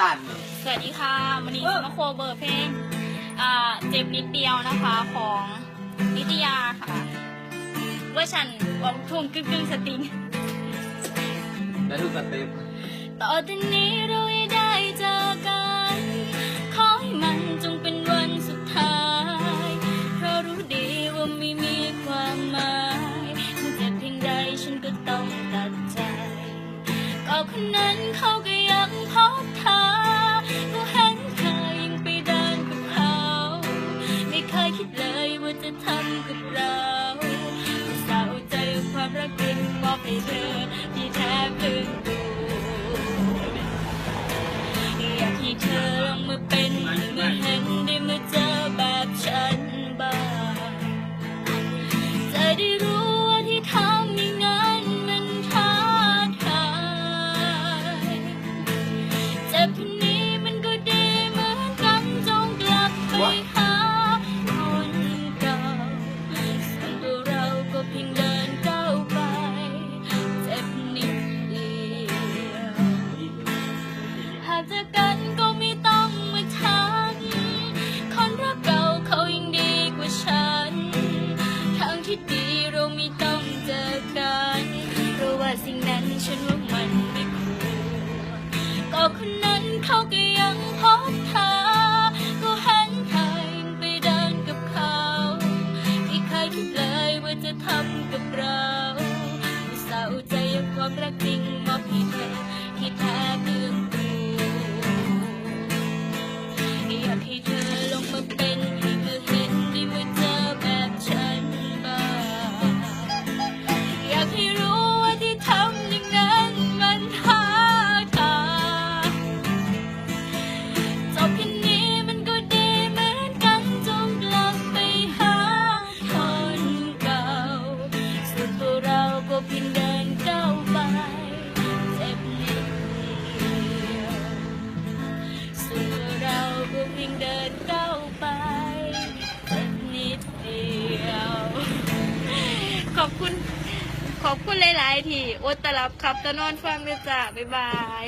สั่นสวัสดีค่ะวันนี้จะมาโคเวอร์เพลงอ่าเจ็บนิดเดียวนะคะของนิตยาค่ะเวอร์ชันออกทุ่งกึ่งกึ่งๆสตริงและทุกสเต็ปต่อจากนี้เราให้ได้เจอกันขอให้มันจงเป็นวันสุดท้ายเพราะรู้ดีว่าไม่มีความหมายมันเจ็บเพียงใดฉันก็ต้องตัดใจก็คนนั้นเขาก็ คิดเลยว่าจะทำกับเราสาวใจความรักเป็นมอบให้เธอที่แท้เพิ่งดูอยากให้เธอลองมาเป็นเมื่อเห็นได้มาเจอแบบฉันบ้างจะได้รู้ กันก็ไม่ต้องมาทักคนรักเก่าเขายังดีกว่าฉัน ทางที่ดีเราไม่ต้องเจอกันเพราะว่าสิ่งนั้นฉันว่ามันไม่ควรก็คนนั้นเขาก็ยังพบเธอก็ห็นเธอยังไปเดินกับเขาไม่เคยคิดเลยว่าจะทำกับเราเศร้าใจกับความรัก เพียงเดินก้าวไป เจ็บนิดเดียวส่วนตัวเราก็เพียงเดินก้าวไปแค่นิดเดียว ขอบคุณ ขอบคุณหลาย ๆ ที่อดตะรับครับตะนอนฟังด้วยจ้ะ บ๊ายบาย